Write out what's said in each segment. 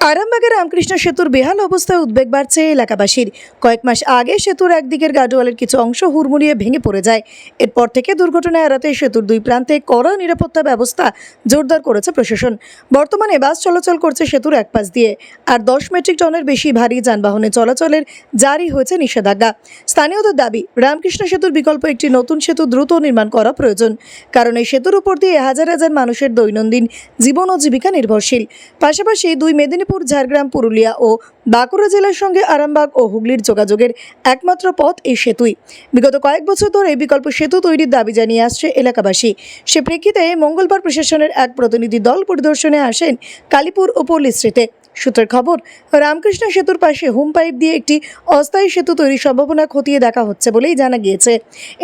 আরামবাগের রামকৃষ্ণ সেতুর বেহাল অবস্থায় উদ্বেগ বাড়ছে এলাকাবাসীর। কয়েক মাস আগে সেতুর একদিকের গার্ডওয়ালের কিছু অংশ হুড়মুড়িয়ে ভেঙে পড়ে যায়। এরপর থেকে দুর্ঘটনা এড়াতে সেতুর দুই প্রান্তে কড়া নিরাপত্তা ব্যবস্থা জোরদার করেছে প্রশাসন। বর্তমানে বাস চলাচল করছে সেতুর এক পাশ দিয়ে। আর দশ মেট্রিক টনের বেশি ভারী যানবাহনে চলাচলের জারি হয়েছে নিষেধাজ্ঞা। স্থানীয়দের দাবি, রামকৃষ্ণ সেতুর বিকল্প একটি নতুন সেতু দ্রুত নির্মাণ করা প্রয়োজন। কারণ এই সেতুর উপর দিয়ে হাজার হাজার মানুষের দৈনন্দিন জীবন ও জীবিকা নির্ভরশীল। পাশাপাশি দুই মেদিনীপুর ঝাড়গ্রাম, পুরুলিয়া ও বাঁকুড়া জেলার সঙ্গে আরামবাগ ও হুগলির যোগাযোগের একমাত্র পথ এই সেতুই। বিগত কয়েক বছর ধরে বিকল্প সেতু তৈরির দাবি জানিয়ে আসছে এলাকাবাসী। সে প্রেক্ষিতে মঙ্গলবার প্রশাসনের এক প্রতিনিধি দল পরিদর্শনে আসেন কালীপুর ও পল্লীশ্রীতে সূত্রের খবর রামকৃষ্ণ সেতুর পাশে হোম পাইপ দিয়ে একটি অস্থায়ী সেতু তৈরির সম্ভাবনা খতিয়ে দেখা হচ্ছে বলেই জানা গিয়েছে।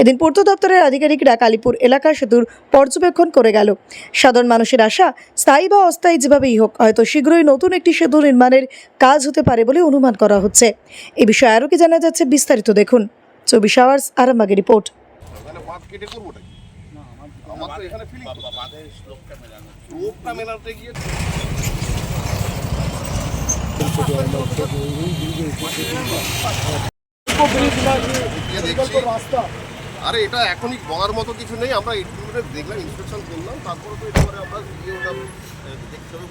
এদিন পূর্ত দপ্তরের আধিকারিকরা কালীপুর এলাকা সেতুর পর্যবেক্ষণ করে গেল। সাধারণ মানুষের আশা স্থায়ী বা অস্থায়ী যেভাবেই হোক হয়তো শীঘ্রই নতুন একটি সেতু নির্মাণের কাজ হতে পারে বলে অনুমান করা হচ্ছে। এ বিষয়ে আরও কি জানা যাচ্ছে বিস্তারিত দেখুন। চব্বিশ আওয়ার্স আরামবাগের রিপোর্ট। আমার তো এখানে ফিলিং মেলাতে গিয়ে আরে এটা এখনই বলার মতো কিছু নেই। আমরা করে দেখলাম ইন্সপেকশন করলাম, তারপরে তো এটা পরে আমরা দেখতে হবে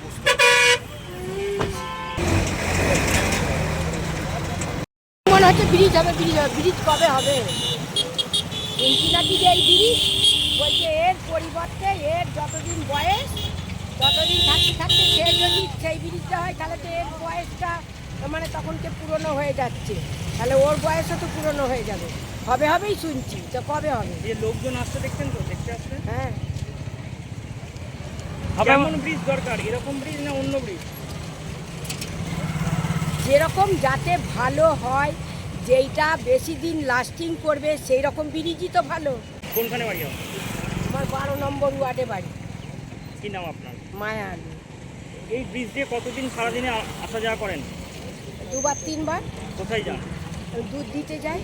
মনে হচ্ছে ব্রিজ হবে ব্রিজ হবে ব্রিজ কবে হবে? ইঞ্জিনাটি যে এই ব্রিজ বলছে এর পরিবর্তে এর যতদিন বয়স যদি সেই ব্রিজটা হয় তাহলে তো এর বয়সটা মানে তখনকে পুরনো হয়ে যাচ্ছে। তাহলে ওর বয়সও তো পুরনো হয়ে যাবে। হবে হবেই শুনছি তো কবে হবে? যে লোকজন আসতে দেখছেন তো? দেখতে আসছেন? হ্যাঁ। কেমন ব্রিজ দরকার? এরকম ব্রিজ না অন্য ব্রিজ যেরকম যাতে ভালো হয় যেইটা বেশি দিন লাস্টিং করবে সেই রকম ব্রিজই তো ভালো। কোনখানে বাড়ি আমার বারো নম্বর ওয়ার্ডে বাড়ি। কি নাম আপনার? মায়া আলু। এই ব্রিজ দিয়ে কতদিন সারাদিনে আসা যাওয়া করেন? দুবার তিনবার। কোথায় যান? দুধ দিতে যাই।